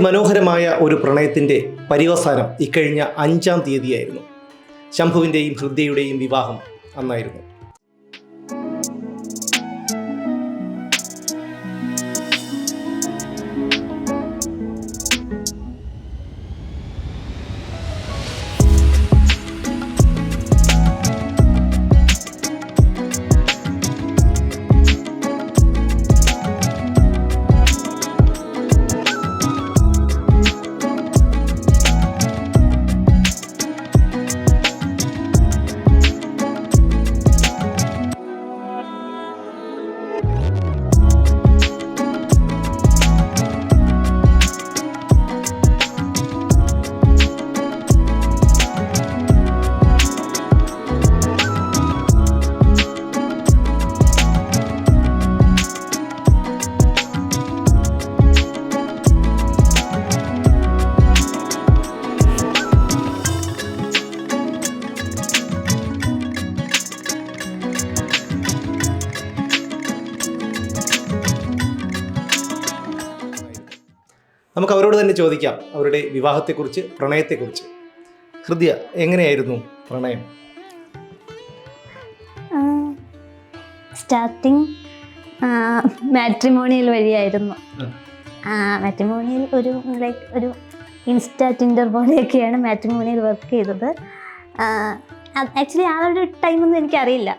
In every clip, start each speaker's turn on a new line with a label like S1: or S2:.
S1: അതിമനോഹരമായ ഒരു പ്രണയത്തിന്റെ പര്യവസാനം ഇക്കഴിഞ്ഞ അഞ്ചാം തീയതിയായിരുന്നു. ശംഭുവിന്റെയും ഹൃദയയുടെയും വിവാഹം അന്നായിരുന്നു. ചോദിക്കാം അവരുടെ വിവാഹത്തെക്കുറിച്ച് പ്രണയത്തെക്കുറിച്ച്. ഹൃദയ എങ്ങനെയായിരുന്നു പ്രണയം?
S2: സ്റ്റാർട്ടിങ് മാട്രിമോണിയൽ വഴിയായിരുന്നു. മാട്രിമോണിയൽ ഒരു ലൈക്ക് ഒരു ഇൻസ്റ്റാ ടിൻഡർ പോലെയൊക്കെയാണ് മാട്രിമോണിയൽ വർക്ക് ചെയ്തത്. ആക്ച്വലി ആ ഒരു ടൈമൊന്നും എനിക്കറിയില്ല.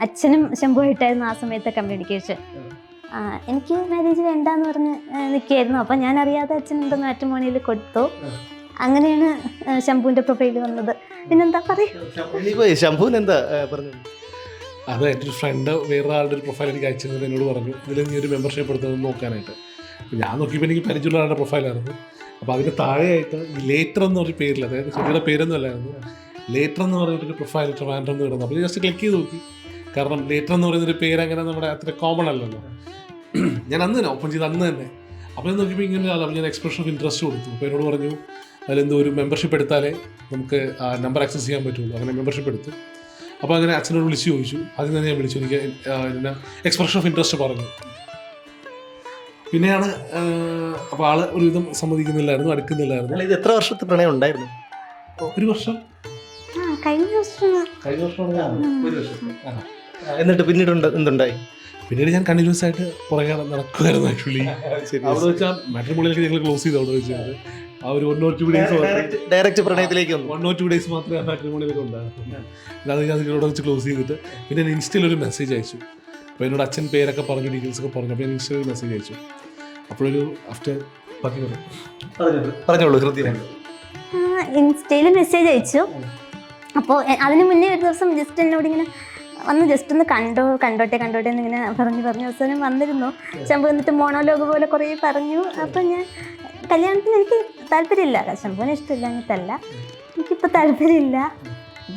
S2: അച്ഛനും ശംഭുവായിട്ടായിരുന്നു ആ സമയത്തെ കമ്മ്യൂണിക്കേഷൻ. എനിക്ക് മാരേജ് വേണ്ടെന്ന് പറഞ്ഞ് നിൽക്കുകയായിരുന്നു അപ്പം ഞാൻ അറിയാതെ അച്ഛൻ എന്താ മാട്രിമോണിയൽ കൊടുത്തു. അങ്ങനെയാണ് ശംഭുവിന്റെ പ്രൊഫൈൽ വന്നത്. പിന്നെന്താ പറയൂ?
S1: ശംഭുവിന് എന്താ പറഞ്ഞു
S3: അത് എന്റെ ഒരു ഫ്രണ്ട് വേറൊരാളുടെ ഒരു പ്രൊഫൈൽ എനിക്ക് അയച്ചു തന്നിട്ട് എന്നോട് പറഞ്ഞു. ഇതിൽ നീ ഒരു മെമ്പർഷിപ്പ് എടുത്തത് നോക്കാനായിട്ട്. ഞാൻ നോക്കിയപ്പോൾ എനിക്ക് പരിചയമുള്ള ആളുടെ പ്രൊഫൈലായിരുന്നു അപ്പോൾ അതിന് താഴെയായിട്ട് ലേറ്റർ എന്ന് പറഞ്ഞ പേരിൽ അതായത് കുട്ടിയുടെ പേരൊന്നും അല്ലായിരുന്നു. ലേറ്റർ എന്ന് പറഞ്ഞിട്ടൊരു പ്രൊഫൈൽ ട്രിവാൻഡ്രം എന്ന് കിടന്നു. അപ്പോൾ ജസ്റ്റ് ക്ലിക്ക് ചെയ്ത് നോക്കി. കാരണം ലേറ്റർ എന്ന് പറയുന്നൊരു പേര് അങ്ങനെ നമ്മുടെ അത്ര കോമൺ അല്ലല്ലോ. ഞാൻ അന്ന് തന്നെ ഓപ്പൺ ചെയ്ത് അന്ന് തന്നെ. അപ്പോൾ ഞാൻ നോക്കിയപ്പോൾ ഇങ്ങനെ ഒരാൾ അപ്പോൾ ഞാൻ എക്സ്പ്രഷൻ ഓഫ് ഇൻട്രസ്റ്റ് കൊടുത്തു. അപ്പോൾ എന്നോട് പറഞ്ഞു അതിലെന്തോ ഒരു മെമ്പർഷിപ്പ് എടുത്താലേ നമുക്ക് ആ നമ്പർ ആക്സസ് ചെയ്യാൻ പറ്റുള്ളൂ. അങ്ങനെ മെമ്പർഷിപ്പ് എടുത്തു. അപ്പോൾ അങ്ങനെ അച്ഛനോട് വിളിച്ച് ചോദിച്ചു. ആദ്യം തന്നെ ഞാൻ വിളിച്ചു എനിക്ക് പിന്നെ എക്സ്പ്രഷൻ ഓഫ് ഇൻട്രസ്റ്റ് പറഞ്ഞു. പിന്നെയാണ് അപ്പോൾ ആൾ ഒരുവിധം സമ്മതിക്കുന്നില്ലായിരുന്നു അടുക്കുന്നില്ലായിരുന്നു.
S1: അല്ല ഇത് എത്ര വർഷത്തെ പ്രണയം ഉണ്ടായിരുന്നു?
S3: ഒരു വർഷം.
S2: ആ കഴിഞ്ഞ വർഷം.
S3: കഴിഞ്ഞ വർഷം
S1: ഒരു വർഷം. എന്നിട്ട് പിന്നീട് ഉണ്ട് എന്തുണ്ടായി?
S3: പിന്നീട് ഞാൻ കണ്ടിന്യൂസ് ആയിട്ട് പുറകെ നടക്കുമായിരുന്നു ആക്ച്വലി അവിടെ വെച്ചാൽ മാട്രിമോണിയിലേക്ക് ഞങ്ങൾ ക്ലോസ് ചെയ്തു അവിടെ വെച്ചാൽ ആ ഒരു one or two days
S1: direct പ്രണയത്തിലേക്ക്
S3: one or two days മാത്രമേ ആ മാട്രിമോണിയിലേക്ക് ഉണ്ടായിരുന്നു അത് ഞാൻ ഇവിടെ വെച്ച് ക്ലോസ് ചെയ്തിട്ട് പിന്നെ ഞാൻ ഇൻസ്റ്റയിൽ ഒരു മെസ്സേജ് അയച്ചു. അപ്പോൾ എന്നോട് അച്ഛൻ പേരൊക്കെ പറഞ്ഞു ഡീറ്റെയിൽസ് ഒക്കെ പറഞ്ഞു. അപ്പോൾ ഞാൻ ഇൻസ്റ്റയിൽ ഒരു മെസ്സേജ് അയച്ചു. അപ്പോഴൊരു ആഫ്റ്റർ
S1: പറഞ്ഞോളൂ. ഹൃദയ
S2: ഇൻസ്റ്റയിൽ മെസ്സേജ് അയച്ചു. അപ്പോൾ അതിന് മുന്നേ ഒരു ദിവസം ജസ്റ്റ് എന്നോട് ഇങ്ങനെ വന്ന് ജസ്റ്റ് ഒന്ന് കണ്ടോ കണ്ടോട്ടെ കണ്ടോട്ടെ എന്ന് ഇങ്ങനെ പറഞ്ഞു പറഞ്ഞു അവസാനം വന്നിരുന്നു. ശംഭു എന്നിട്ട് മോണോലോഗ് പോലെ കുറേ പറഞ്ഞു. അപ്പം ഞാൻ കല്യാണത്തിന് എനിക്ക് താല്പര്യമില്ല. ശംഭുവിന് ഇഷ്ടമില്ല എന്നിട്ടല്ല എനിക്കിപ്പോൾ താല്പര്യമില്ല.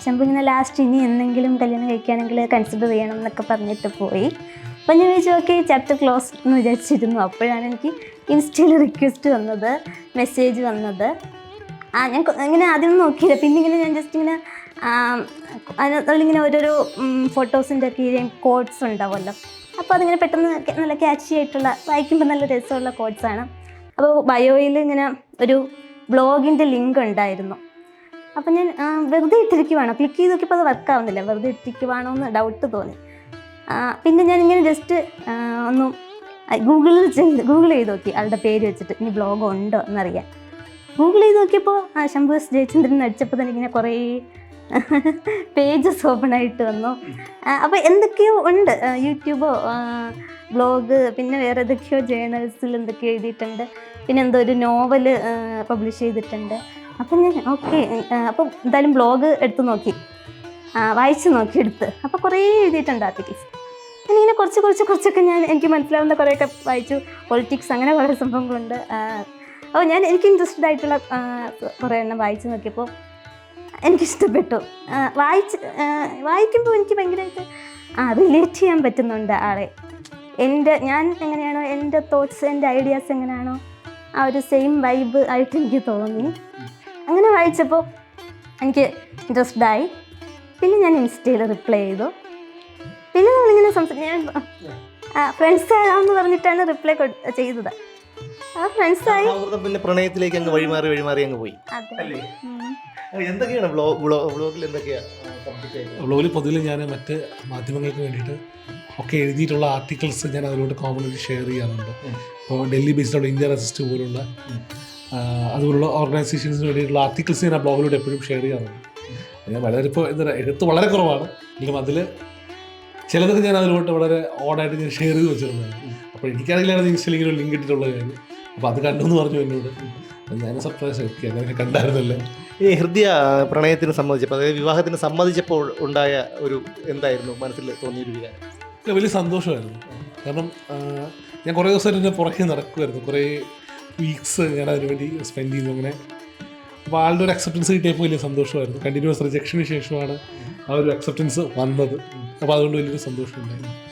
S2: ശംഭു ഇങ്ങനെ ലാസ്റ്റ് ഇനി എന്തെങ്കിലും കല്യാണം കഴിക്കുകയാണെങ്കിൽ കൺസിഡർ ചെയ്യണം എന്നൊക്കെ പറഞ്ഞിട്ട് പോയി. അപ്പം ഞാൻ ചോദിച്ചു ഓക്കെ ചാപ്റ്റർ ക്ലോസ് എന്ന് വിചാരിച്ചിരുന്നു. അപ്പോഴാണ് എനിക്ക് ഇൻസ്റ്റയിൽ റിക്വസ്റ്റ് വന്നത് മെസ്സേജ് വന്നത്. ആ ഞാൻ ഇങ്ങനെ ആദ്യം നോക്കിയില്ല. പിന്നെ ഇങ്ങനെ ഞാൻ ജസ്റ്റ് ഇങ്ങനെ അതിനകത്തുള്ളിങ്ങനെ ഓരോരോ ഫോട്ടോസിന്റെ കീഴെയും കോഡ്സ് ഉണ്ടാവുമല്ലോ. അപ്പോൾ അതിങ്ങനെ പെട്ടെന്ന് നല്ല ക്യാച്ചി ആയിട്ടുള്ള വായിക്കുമ്പോൾ നല്ല രസമുള്ള കോഡ്സാണ് അപ്പോൾ ബയോയിൽ ഇങ്ങനെ ഒരു ബ്ലോഗിന്റെ ലിങ്ക് ഉണ്ടായിരുന്നു. അപ്പം ഞാൻ വെറുതെ ഇട്ടിരിക്കുവാണോ. ക്ലിക്ക് ചെയ്ത് നോക്കിയപ്പോൾ അത് വർക്ക് ആവുന്നില്ല. വെറുതെ ഇട്ടിരിക്കുവാണോ എന്ന് ഡൗട്ട് തോന്നി. പിന്നെ ഞാൻ ഇങ്ങനെ ജസ്റ്റ് ഒന്ന് ഗൂഗിളിൽ ചെയ്ത് ഗൂഗിൾ ചെയ്ത് നോക്കി. ആളുടെ പേര് വെച്ചിട്ട് ഇനി ബ്ലോഗ് ഉണ്ടോ എന്നറിയാൻ. ഗൂഗിൾ ചെയ്ത് നോക്കിയപ്പോൾ ശംഭു എസ് ജയചന്ദ്രൻ അടിച്ചപ്പോൾ തന്നെ ഇങ്ങനെ കുറേ പേജസ് ഓപ്പൺ ആയിട്ട് വന്നു. അപ്പോൾ എന്തൊക്കെയോ ഉണ്ട്. യൂട്യൂബോ ബ്ലോഗ് പിന്നെ വേറെ ഏതൊക്കെയോ ജേണൽസിൽ എന്തൊക്കെയോ എഴുതിയിട്ടുണ്ട്. പിന്നെ എന്തോ ഒരു നോവൽ പബ്ലിഷ് ചെയ്തിട്ടുണ്ട്. അപ്പം ഞാൻ ഓക്കെ അപ്പം എന്തായാലും ബ്ലോഗ് എടുത്ത് നോക്കി. വായിച്ച് നോക്കി എടുത്ത്. അപ്പോൾ കുറേ എഴുതിയിട്ടുണ്ട് ആർട്ടിക്കിൾസ് ഞാനിങ്ങനെ കുറച്ച് കുറച്ച് കുറച്ചൊക്കെ ഞാൻ എനിക്ക് മനസ്സിലാവുന്ന കുറേയൊക്കെ വായിച്ചു. പൊളിറ്റിക്സ് അങ്ങനെ കുറേ സംഭവങ്ങളുണ്ട്. അപ്പോൾ ഞാൻ എനിക്ക് ഇൻട്രസ്റ്റഡ് ആയിട്ടുള്ള കുറേ എണ്ണം വായിച്ച് നോക്കിയപ്പോൾ എനിക്കിഷ്ടപ്പെട്ടു. വായിച്ച് വായിക്കുമ്പോൾ എനിക്ക് ഭയങ്കരമായിട്ട് ആ റിലേറ്റ് ചെയ്യാൻ പറ്റുന്നുണ്ട് ആളെ. എന്റെ ഞാൻ എങ്ങനെയാണോ എന്റെ തോട്ട്സ് എന്റെ ഐഡിയാസ് എങ്ങനെയാണോ ആ ഒരു സെയിം വൈബ് ആയിട്ട് എനിക്ക് തോന്നി. അങ്ങനെ വായിച്ചപ്പോൾ എനിക്ക് ഇൻട്രസ്റ്റഡ് ആയി പിന്നെ ഞാൻ ഇൻസ്റ്റയിൽ റിപ്ലൈ ചെയ്തു. പിന്നെ നമ്മളിങ്ങനെ സംസാരിക്കും ഞാൻ ഫ്രണ്ട്സ് ആകാമെന്ന് പറഞ്ഞിട്ടാണ് റിപ്ലൈ ചെയ്തത്. ആ ഫ്രണ്ട്സായി
S1: ആയി. പിന്നെ പ്രണയത്തിലേക്ക് അങ്ങ് വഴിമാറി വഴിമാറി അങ്ങ് പോയി.
S2: അതെ.
S1: എന്തൊക്കെയാണ് ബ്ലോഗിൽ വ്ളോഗിൽ എന്തൊക്കെയാ സബ്ജക്റ്റ് ആയിട്ട്
S3: പൊതുവിൽ ഞാൻ മറ്റ് മാധ്യമങ്ങൾക്ക് വേണ്ടിയിട്ട് ഒക്കെ എഴുതിയിട്ടുള്ള ആർട്ടിക്കിൾസ് ഞാൻ അതിലോട്ട് കോമൺലി ഷെയർ ചെയ്യാറുണ്ട്. ഇപ്പോൾ ഡൽഹി ബേസ്ഡുള്ള ഇന്ത്യ റെസിസ്റ്റ് പോലുള്ള അതുപോലുള്ള ഓർഗനൈസേഷൻസിന് വേണ്ടിയിട്ടുള്ള ആർട്ടിക്കിൾസ് ഞാൻ ആ ബ്ലോഗിലൂടെ എപ്പോഴും ഷെയർ ചെയ്യാറുണ്ട്. ഞാൻ വളരെ ഇപ്പോൾ എന്താ പറയുക എഴുത്ത് വളരെ കുറവാണ്. എങ്കിലും അതിൽ ചിലതൊക്കെ ഞാൻ അതിലോട്ട് വളരെ ഓടായിട്ട് ഞാൻ ഷെയർ ചെയ്ത് വെച്ചിരുന്നത് അപ്പോൾ എനിക്കാണെങ്കിലാണ് ഇൻസ്റ്റലിങ്ങനെ ഒരു ലിങ്ക് ഇട്ടിട്ടുള്ള കാര്യം. അപ്പോൾ അത് കണ്ടു എന്ന് പറഞ്ഞു എന്നോട്. ഞാൻ സർപ്രൈസ് അങ്ങനെയൊക്കെ കണ്ടായിരുന്നല്ലേ.
S1: ഈ ഹൃദയ പ്രണയത്തിന് സംബന്ധിച്ചപ്പോൾ അതായത് വിവാഹത്തിന് സമ്മതിച്ചപ്പോൾ ഉണ്ടായ ഒരു എന്തായിരുന്നു മനസ്സിൽ തോന്നിയൊരു വികാരം
S3: വലിയ സന്തോഷമായിരുന്നു. കാരണം ഞാൻ കുറേ ദിവസം എന്റെ പുറകെ നടക്കുമായിരുന്നു കുറേ വീക്സ് ഞാൻ അതിന് വേണ്ടി സ്പെൻഡ് ചെയ്തു അങ്ങനെ. അപ്പോൾ ആളുടെ ഒരു അക്സെപ്റ്റൻസ് കിട്ടിയപ്പോൾ വലിയ സന്തോഷമായിരുന്നു. കണ്ടിന്യൂസ് റിജക്ഷന് ശേഷമാണ് ആ ഒരു അക്സെപ്റ്റൻസ് വന്നത്. അപ്പോൾ അതുകൊണ്ട് വലിയൊരു സന്തോഷം ഉണ്ടായിരുന്നു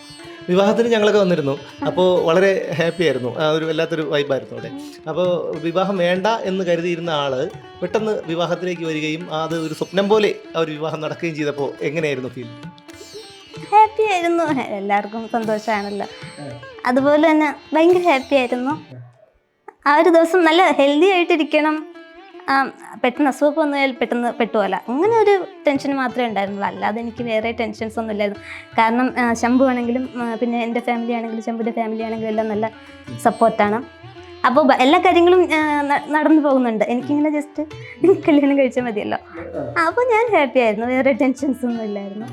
S1: വിവാഹത്തിന് ഞങ്ങളൊക്കെ വന്നിരുന്നു. അപ്പോൾ വളരെ ഹാപ്പി ആയിരുന്നു. ആ ഒരു വല്ലാത്തൊരു വൈബായിരുന്നു അവിടെ. അപ്പോൾ വിവാഹം വേണ്ട എന്ന് കരുതിയിരുന്ന ആൾ പെട്ടെന്ന് വിവാഹത്തിലേക്ക് വരികയും അത് ഒരു സ്വപ്നം പോലെ ആ ഒരു വിവാഹം നടക്കുകയും ചെയ്തപ്പോൾ എങ്ങനെയായിരുന്നു ഫീൽ
S2: ഹാപ്പി ആയിരുന്നു. എല്ലാവർക്കും സന്തോഷമാണല്ലോ അതുപോലെ തന്നെ ഭയങ്കര ഹാപ്പി ആയിരുന്നു. ആ ഒരു ദിവസം നല്ല ഹെൽത്തി ആയിട്ടിരിക്കണം. പെട്ടെന്ന് അസുഖമൊക്കെ വന്നു കഴിഞ്ഞാൽ പെട്ടെന്ന് പെട്ടുപോല അങ്ങനെ ഒരു ടെൻഷൻ മാത്രമേ ഉണ്ടായിരുന്നുള്ളൂ. അല്ലാതെ എനിക്ക് വേറെ ടെൻഷൻസ് ഒന്നും ഇല്ലായിരുന്നു. കാരണം ശംഭു ആണെങ്കിലും പിന്നെ എന്റെ ഫാമിലി ആണെങ്കിലും ശംഭുവിന്റെ ഫാമിലി ആണെങ്കിലും എല്ലാം നല്ല സപ്പോർട്ടാണ് അപ്പോൾ എല്ലാ കാര്യങ്ങളും നടന്നു പോകുന്നുണ്ട്. എനിക്കിങ്ങനെ ജസ്റ്റ് കല്യാണം കഴിച്ചാൽ മതിയല്ലോ. അപ്പോൾ ഞാൻ ഹാപ്പി ആയിരുന്നു. വേറെ ടെൻഷൻസ് ഒന്നും ഇല്ലായിരുന്നു.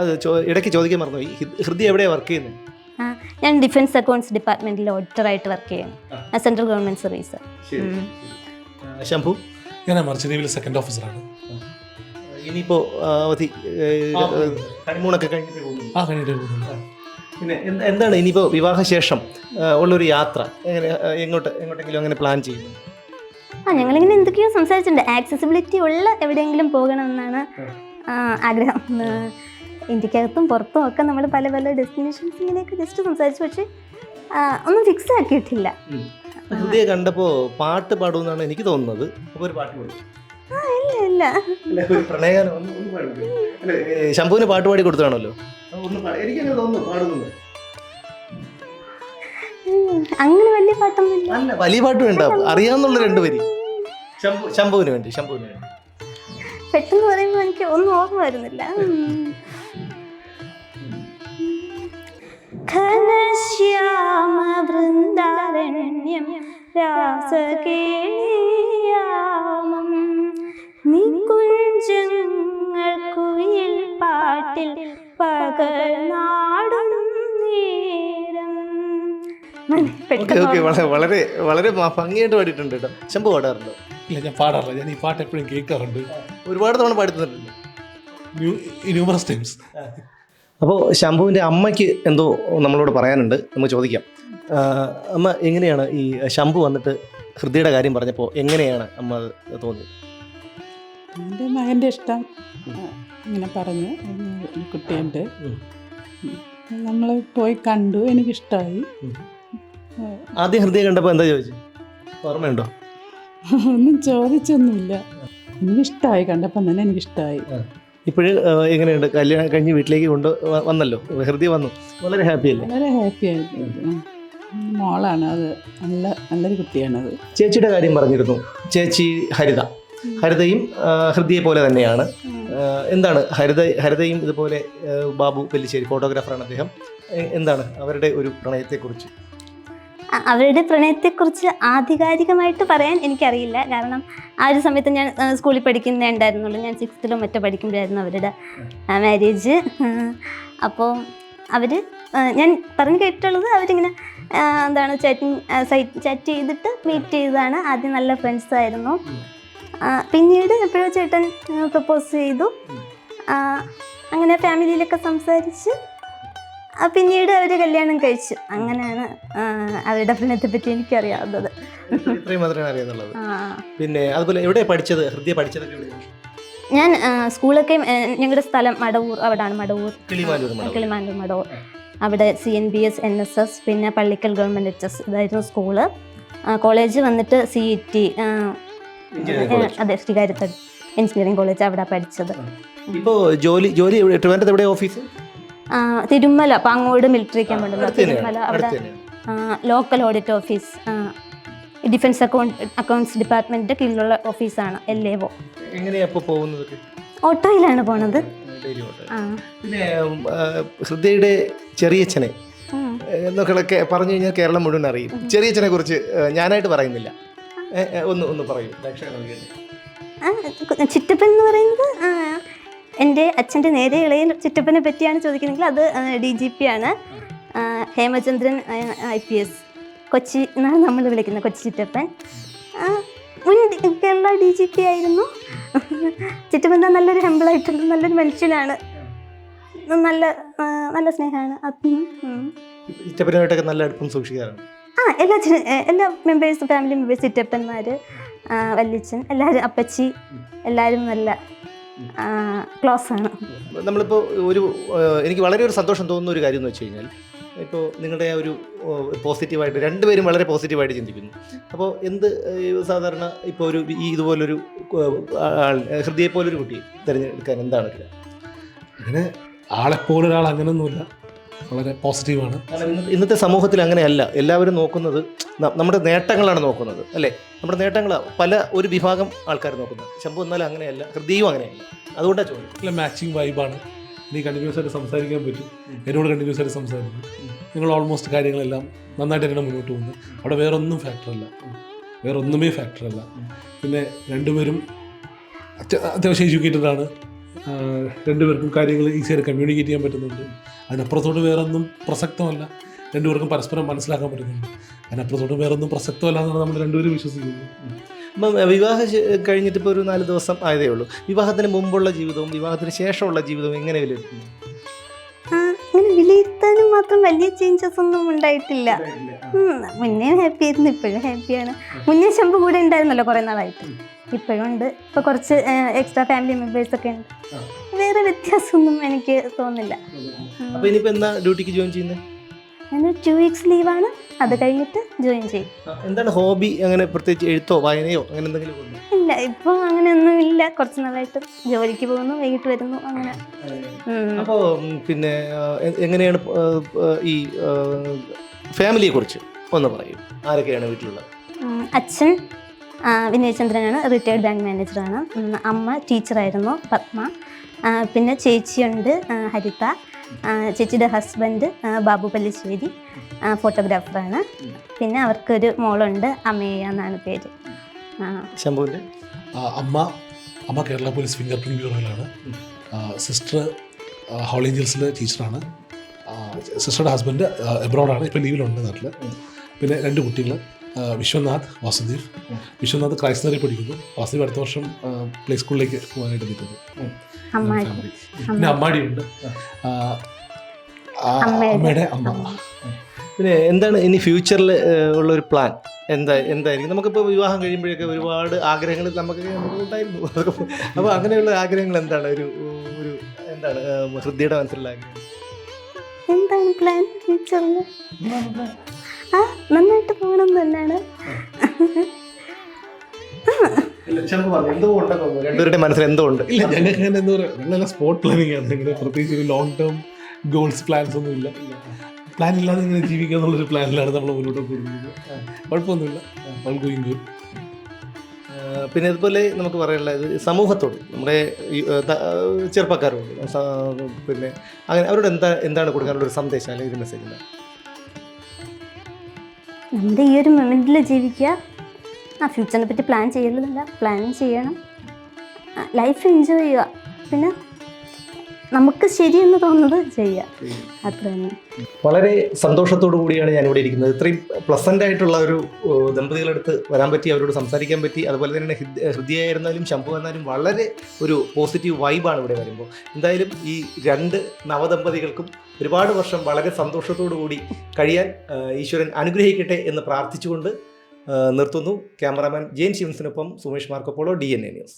S1: അത് ഇടയ്ക്ക് ചോദിക്കാൻ മറന്നുപോയി. ഹൃദയം എവിടെയാണ് വർക്ക് ചെയ്യുന്നത്
S2: ഞാൻ ഡിഫൻസ് അക്കൗണ്ട്സ് ഡിപ്പാർട്ട്മെന്റിൽ ഓഡിറ്ററായിട്ട് വർക്ക് ചെയ്യുന്നു. Central government service.
S1: ശംഭു?
S3: ഞാൻ മർച്ചനീവിലെ സെക്കൻഡ് ഓഫീസറാണ്
S1: ഇനിയിപ്പോൾ അവധി. ഹണിമൂണൊക്കെ കഴിഞ്ഞിട്ട്
S3: ആ കഴിഞ്ഞിട്ട് പോകുന്നു
S1: പിന്നെ എന്താണ് ഇനിയിപ്പോൾ വിവാഹശേഷം ഉള്ളൊരു യാത്ര? എങ്ങനെ എങ്ങോട്ട് എങ്ങോട്ടെങ്കിലും അങ്ങനെ പ്ലാൻ ചെയ്യുന്നു?
S2: ആ ഞങ്ങളിങ്ങനെ എന്തൊക്കെയോ സംസാരിച്ചിട്ടുണ്ട്. ആക്സസിബിലിറ്റി ഉള്ള എവിടെയെങ്കിലും പോകണമെന്നാണ് ആഗ്രഹം. ഇന്ത്യക്കകത്തും പുറത്തും ഒക്കെ നമ്മൾ പല പല ഡെസ്റ്റിനേഷൻസ് ഇങ്ങനെയൊക്കെ ജസ്റ്റ് സംസാരിച്ചു. പക്ഷേ ഒന്നും ഫിക്സ് ആക്കിയിട്ടില്ല.
S1: ഹൃദയ കണ്ടപ്പോ പാട്ട് പാടുമെന്നാണ് എനിക്ക് തോന്നുന്നത്. അപ്പൊ ഒരു പാട്ട് പാടും.
S2: ആ ഇല്ല ഇല്ല.
S1: ഒരു പ്രണയഗാനം ഒന്ന് ഒന്ന് പാടില്ലേ? ശംഭുവിന് പാട്ട് പാടി
S2: ഉം, അങ്ങനെ വലിയ പാട്ടൊന്നും
S1: അല്ല വലിയ പാട്ട് വേണ്ട. അറിയാന്നുള്ള രണ്ട് വരി. ശംഭു ശംഭുവിന് വേണ്ടി ശംഭുവിന് വേണ്ടി.
S2: പെട്ടെന്ന് പറയുമ്പോൾ എനിക്ക് ഒന്നും ഓർമ്മ വരുന്നില്ല. ഉം. ഘനശ്യാമ വൃന്ദാരണ്യം രാസകേളിയാമം നികുഞ്ചങ്ങൾ കുയിൽ പാട്ടിൽ പകർനാടും നേരം
S1: ഓക്കെ ഓക്കെ വളരെ വളരെ വളരെ ഭംഗിയായിട്ട് പാടിയിട്ടുണ്ട് കേട്ടോ. ശംഭു പാടാറുണ്ടോ?
S3: ഇല്ല ഞാൻ പാടാറില്ല. ഞാൻ ഈ പാട്ട് എപ്പോഴും കേൾക്കാറുണ്ട്.
S1: ഒരുപാട് തവണ പാടി തന്നിട്ടുണ്ട്
S3: ന്യൂമറസ് ടൈംസ്
S1: അപ്പോൾ ശംഭുവിന്റെ അമ്മയ്ക്ക് എന്തോ നമ്മളോട് പറയാനുണ്ട്. നമുക്ക് ചോദിക്കാം. അമ്മ എങ്ങനെയാണ് ഈ ശംഭു വന്നിട്ട് ഹൃദയയുടെ കാര്യം പറഞ്ഞപ്പോൾ എങ്ങനെയാണ് അമ്മ അത് തോന്നിയത്?
S4: എന്റെ മകന്റെ ഇഷ്ടം. ഇങ്ങനെ പറഞ്ഞു. കുട്ടിയുണ്ട്. നമ്മൾ പോയി കണ്ടു. എനിക്കിഷ്ടമായി.
S1: ആദ്യം ഹൃദയം കണ്ടപ്പോൾ എന്താ ചോദിച്ചു? ഓർമ്മയുണ്ടോ?
S4: ഒന്നും ചോദിച്ചൊന്നുമില്ല. എനിക്കിഷ്ടമായി. കണ്ടപ്പം തന്നെ എനിക്കിഷ്ടമായി.
S1: ഇപ്പോഴ് എങ്ങനെയുണ്ട്? കല്യാണം കഴിഞ്ഞ് വീട്ടിലേക്ക് കൊണ്ട് വന്നല്ലോ? ഹൃദയ വന്നു. വളരെ ഹാപ്പി അല്ലേ
S4: വളരെ ഹാപ്പി ആയിട്ട് മോളാണ് അത്. നല്ല നല്ലൊരു അത്
S1: ചേച്ചിയുടെ കാര്യം പറഞ്ഞിരുന്നു. ചേച്ചി ഹരിത. ഹരിതയും ഹൃദയെ പോലെ തന്നെയാണ്. എന്താണ്? ഹരിത ഹരിതയും ഇതുപോലെ ബാബു പെല്ലിശ്ശേരി ഫോട്ടോഗ്രാഫറാണ് അദ്ദേഹം. എന്താണ് അവരുടെ ഒരു പ്രണയത്തെക്കുറിച്ച്?
S2: അവരുടെ പ്രണയത്തെക്കുറിച്ച് ആധികാരികമായിട്ട് പറയാൻ എനിക്കറിയില്ല. കാരണം ആ ഒരു സമയത്ത് ഞാൻ സ്കൂളിൽ പഠിക്കുന്നേ ഉണ്ടായിരുന്നുള്ളൂ. ഞാൻ സിക്സ്ത്തിലും മറ്റോ പഠിക്കുമ്പോഴായിരുന്നു അവരുടെ മാരേജ് അപ്പോൾ അവർ ഞാൻ പറഞ്ഞു കേട്ടുള്ളത് അവരിങ്ങനെ എന്താണ് ചാറ്റിങ് സൈറ്റ് ചാറ്റ് ചെയ്തിട്ട് മീറ്റ് ചെയ്തതാണ്. ആദ്യം നല്ല ഫ്രണ്ട്സ് ആയിരുന്നു. പിന്നീട് എപ്പോഴോ ചേട്ടൻ പ്രപ്പോസ് ചെയ്തു. അങ്ങനെ ഫാമിലിയിലൊക്കെ സംസാരിച്ച് പിന്നീട് അവർ കല്യാണം കഴിച്ചു. അങ്ങനെയാണ് അവരുടെ പ്രണയത്തെ പറ്റി എനിക്കറിയാവുന്നത്.
S1: ഇത്രയും മാത്രമേ അറിയാന്നുള്ളത് പിന്നെ അതുപോലെ എവിടെ പഠിച്ചത്? ഹൃദയ പഠിച്ചതൊക്കെ
S2: ഞാൻ സ്കൂളൊക്കെ ഞങ്ങളുടെ സ്ഥലം മടവൂർ അവിടാണ് മടവൂർ.
S1: കിളിമാനൂർ മടവൂർ.
S2: അവിടെ C N B S N S S പിന്നെ പള്ളിക്കൽ ഗവൺമെന്റ് എച്ച് എസ് ഇതായിരുന്നു സ്കൂൾ. കോളേജ് വന്നിട്ട് സി ഇ ടി അതെ ശ്രീകാര്യത്തട് എഞ്ചിനീയറിംഗ് കോളേജ് അവിടെ പഠിച്ചത്.
S1: ഇപ്പോൾ ജോലി ജോലി എവിടെ office?
S2: Thirumala Pangode military camp ഉണ്ടല്ലോ തിരുമല അവിടെ local audit office defence account accounts ഡിപ്പാർട്ട്മെന്റിന്റെ കീഴിലുള്ള ഓഫീസാണ് എൽ എ ഒ ഓട്ടോയിലാണ് പോണത്. ശ്രദ്ധയുടെ
S1: പിന്നെ ആ, ചെറിയച്ഛനെ എന്നൊക്കെ പറഞ്ഞു കഴിഞ്ഞാൽ കേരളം മുഴുവൻ അറിയും. ചെറിയച്ഛനെ കുറിച്ച് ഞാനായിട്ട് പറയുന്നില്ല. ഒന്ന് ഒന്ന് പറയൂ
S2: ചിറ്റപ്പൻ എന്ന് പറയുന്നത് എന്റെ അച്ഛന്റെ നേരെ ഇളയ ചുറ്റപ്പനെ പറ്റിയാണ് ചോദിക്കുന്നതെങ്കിൽ അത് ഡി ജി പി ആണ് Hemachandran I P S. Kochi എന്നാണ് നമ്മൾ വിളിക്കുന്നത് കൊച്ചി ചിറ്റപ്പൻ. മുൻ കേരള ഡി ജി പി ആയിരുന്നു. ചിറ്റപ്പൻ നല്ലൊരു ഹെമ്പിളായിട്ടുള്ള നല്ലൊരു മനുഷ്യനാണ്. നല്ല നല്ല സ്നേഹമാണ്.
S1: നല്ല അടുപ്പം സൂക്ഷിക്കാറുണ്ട്.
S2: ആ എല്ലാ എല്ലാ മെമ്പേഴ്സ് ഫാമിലി മെമ്പേഴ്സ് ചിറ്റപ്പന്മാർ വല്യച്ഛൻ എല്ലാവരും അപ്പച്ചി എല്ലാവരും നല്ല ക്ലോസ് ആണ്.
S1: നമ്മളിപ്പോൾ ഒരു എനിക്ക് വളരെ ഒരു സന്തോഷം തോന്നുന്ന ഒരു കാര്യം എന്ന് വെച്ച് കഴിഞ്ഞാൽ ഇപ്പോൾ നിങ്ങളുടെ ആ ഒരു പോസിറ്റീവായിട്ട് രണ്ടുപേരും വളരെ പോസിറ്റീവായിട്ട് ചിന്തിക്കുന്നു. അപ്പോൾ എന്ത് സാധാരണ ഇപ്പോൾ ഒരു ഈ ഇതുപോലൊരു ഹൃദയെ പോലൊരു കുട്ടിയെ തിരഞ്ഞെടുക്കാൻ എന്താണ്?
S3: അങ്ങനെ ആളെപ്പോലൊരാൾ അങ്ങനെയൊന്നുമില്ല വളരെ പോസിറ്റീവാണ്.
S1: ഇന്നത്തെ സമൂഹത്തിൽ അങ്ങനെയല്ല. എല്ലാവരും നോക്കുന്നത് നമ്മുടെ നേട്ടങ്ങളാണ് നോക്കുന്നത് അല്ലേ? നമ്മുടെ നേട്ടങ്ങൾ പല ഒരു വിഭാഗം ആൾക്കാർ നോക്കുന്നത്. ശമ്പു എന്നാലും അങ്ങനെയല്ല ഹൃദയവും അങ്ങനെയല്ല. അതുകൊണ്ടാണ് ചോദ്യം.
S3: അല്ല മാച്ചിങ് വൈബാണ് നീ കണ്ടിന്യൂസ് ആയിട്ട് സംസാരിക്കാൻ പറ്റും. എന്നോട് കണ്ടിന്യൂസ് ആയിട്ട് സംസാരിക്കും. നിങ്ങൾ ഓൾമോസ്റ്റ് കാര്യങ്ങളെല്ലാം നന്നായിട്ട് തന്നെ മുന്നോട്ട് പോകുന്നു. അവിടെ വേറെ ഒന്നും ഫാക്ടറല്ല വേറെ ഒന്നുമേ ഫാക്ടറല്ല പിന്നെ രണ്ടുപേരും അത്യ- അത്യാവശ്യം എഡ്യൂക്കേറ്റഡ് ആണ്. രണ്ടുപേർക്കും കാര്യങ്ങൾ ഈസിയായിട്ട് കമ്മ്യൂണിക്കേറ്റ് ചെയ്യാൻ പറ്റുന്നുണ്ട്. അതിനപ്പുറത്തോട്ട് വേറൊന്നും പ്രസക്തമല്ല. രണ്ടുപേർക്കും പരസ്പരം മനസ്സിലാക്കാൻ പറ്റുന്നുണ്ട്. അതിനപ്പുറത്തോട്ട് വേറൊന്നും പ്രസക്തമല്ല എന്നാണ് നമ്മൾ രണ്ടുപേരും വിശ്വസിക്കുന്നത്.
S1: ഇപ്പം വിവാഹം കഴിഞ്ഞിട്ട് ഇപ്പോൾ ഒരു നാല് ദിവസം ആയതേ ഉള്ളൂ. വിവാഹത്തിന് മുമ്പുള്ള ജീവിതവും വിവാഹത്തിന് ശേഷമുള്ള ജീവിതവും എങ്ങനെ വിലയിരുത്തുന്നു?
S2: വിലയിരുത്താനും മാത്രം വലിയ ചേഞ്ചസ് ഒന്നും ഉണ്ടായിട്ടില്ല. മുന്നേ ഹാപ്പി ആയിരുന്നു ഇപ്പോഴും ഹാപ്പിയാണ് മുന്നേ ശമ്പ് കൂടെ ഉണ്ടായിരുന്നല്ലോ കുറേ നാളായിട്ട്. ഇപ്പോഴും ഉണ്ട്. ഇപ്പൊ കുറച്ച് എക്സ്ട്രാ ഫാമിലി മെമ്പേഴ്സ് ഒക്കെ ഉണ്ട്. വേറെ വ്യത്യാസമൊന്നും എനിക്ക്
S1: എന്നാ ഡ്യൂട്ടിക്ക് ജോയിൻ ചെയ്യുന്നത്
S2: ഞാൻ ടു വീക്സ് ലീവാണ് അത് കഴിഞ്ഞിട്ട് ജോയിൻ ചെയ്യും.
S1: എന്താണ് ഹോബി അങ്ങനെ പ്രത്യേകിച്ച് എഴുത്തോ വായനയോ അങ്ങനെ എന്തെങ്കിലും?
S2: ഇല്ല ഇപ്പോൾ അങ്ങനെയൊന്നും ഇല്ല കുറച്ച് നാളായിട്ട് ജോലിക്ക് പോകുന്നു വൈകിട്ട് വരുന്നു അങ്ങനെ.
S1: അപ്പോൾ പിന്നെ എങ്ങനെയാണ് ഈ ഫാമിലിയെ കുറിച്ച് ഒന്ന് പറയൂ. ആരൊക്കെയാണ് വീട്ടിലുള്ളത്?
S2: അച്ഛൻ വിനയചന്ദ്രനാണ് റിട്ടയർഡ് ബാങ്ക് മാനേജറാണ് അമ്മ ടീച്ചറായിരുന്നു പത്മ. പിന്നെ ചേച്ചിയുണ്ട് ഹരിത. ചേച്ചിയുടെ ഹസ്ബൻഡ് ബാബു പല്ലിശ്ശേരി ഫോട്ടോഗ്രാഫറാണ്. പിന്നെ അവർക്കൊരു മോളുണ്ട് അമേയ എന്നാണ് പേര്.
S3: ശംഭുവിന്റെ? അമ്മ അമ്മ കേരള പോലീസ് ഫിംഗർ പ്രിന്റ് ബ്യൂറോയിലാണ്. സിസ്റ്റർ ഹോൾ ഏഞ്ചൽസിലെ ടീച്ചറാണ്. സിസ്റ്ററുടെ ഹസ്ബൻഡ് എബ്രോഡാണ്. ഇപ്പോൾ ലീവിലുണ്ട് നാട്ടിൽ പിന്നെ രണ്ട് കുട്ടികൾ വിശ്വനാഥ് വാസുദേവ്. വിശ്വനാഥ് ക്രൈസ്തവരെ പഠിക്കുന്നു. വാസുദേവ് അടുത്ത വർഷം പ്ലേ സ്കൂളിലേക്ക് പോകാനായിട്ട് നിൽക്കുന്നു. പിന്നെ അമ്മാടിയുണ്ട്.
S2: അമ്മയുടെ.
S3: അമ്മ.
S1: പിന്നെ എന്താണ് ഇനി ഫ്യൂച്ചറിൽ ഉള്ള ഒരു പ്ലാൻ എന്താ എന്തായിരിക്കും? നമുക്കിപ്പോൾ വിവാഹം കഴിയുമ്പോഴൊക്കെ ഒരുപാട് ആഗ്രഹങ്ങൾ നമുക്ക് ഉണ്ടായിരുന്നു. അപ്പോൾ അങ്ങനെയുള്ള ആഗ്രഹങ്ങൾ എന്താണ്? ഒരു ഒരു എന്താണ് ഹൃദ്യയുടെ ഹൃദയയുടെ മനസ്സിലുള്ള ആഗ്രഹം?
S2: എന്താണ് പ്ലാൻ ഫ്യൂച്ചറിൽ ആ നന്നായിട്ട് പോകണം തന്നെയാണ്
S1: ശംഭു എന്തോ ഉണ്ടെന്ന് രണ്ടുപേരുടെ മനസ്സിൽ എന്തോ ഉണ്ട്
S3: ഇല്ല ഞങ്ങൾക്ക് അങ്ങനെ എന്താ പറയുക ഞങ്ങളെല്ലാം സ്പോർട്ട് പ്ലാനിങ് ആണ്. ഇങ്ങനെ പ്രത്യേകിച്ച് ഒരു ലോങ് ടേം ഗോൾസ് പ്ലാൻസ് ഒന്നും ഇല്ല. പ്ലാൻ ഇല്ലാതെ ഇങ്ങനെ ജീവിക്കുക എന്നുള്ളൊരു പ്ലാനിലാണ് നമ്മൾ മുന്നോട്ട് പോകുന്നത് കുഴപ്പമൊന്നുമില്ല. ഓൾ ഗോയിങ് ഗുഡ്
S1: പിന്നെ അതുപോലെ നമുക്ക് പറയാനുള്ളത് സമൂഹത്തോട് നമ്മുടെ ചെറുപ്പക്കാരോട് പിന്നെ അങ്ങനെ അവരോട് എന്താ എന്താണ് കൊടുക്കാനുള്ള ഒരു സന്ദേശം അല്ലെങ്കിൽ ഒരു മെസ്സേജ് എന്താണ്
S2: നമ്മുടെ ഈ ഒരു മൊമെന്റിൽ ജീവിക്കുക? ആ ഫ്യൂച്ചറിനെ പറ്റി പ്ലാൻ ചെയ്യലില്ല പ്ലാൻ ചെയ്യണം. ലൈഫ് എൻജോയ് ചെയ്യുക. പിന്നെ നമുക്ക് ശരിയെന്ന് തോന്നുന്നത് ചെയ്യാം. അത്ര തന്നെ
S1: വളരെ സന്തോഷത്തോടു കൂടിയാണ് ഞാൻ ഇവിടെ ഇരിക്കുന്നത്. ഇത്രയും പ്ലസന്റ് ആയിട്ടുള്ള ഒരു ദമ്പതികളെടുത്ത് വരാൻ പറ്റി അവരോട് സംസാരിക്കാൻ പറ്റി അതുപോലെ തന്നെ ഹൃദയമായിരുന്നാലും ശംഭു എന്നാലും വളരെ ഒരു പോസിറ്റീവ് വൈബാണ് ഇവിടെ വരുമ്പോൾ. എന്തായാലും ഈ രണ്ട് നവദമ്പതികൾക്കും ഒരുപാട് വർഷം വളരെ സന്തോഷത്തോടു കൂടി കഴിയാൻ ഈശ്വരൻ അനുഗ്രഹിക്കട്ടെ എന്ന് പ്രാർത്ഥിച്ചുകൊണ്ട് നിർത്തുന്നു. Cameraman Jain ശിവൻസിനൊപ്പം Sumesh Marcopolo D N A news.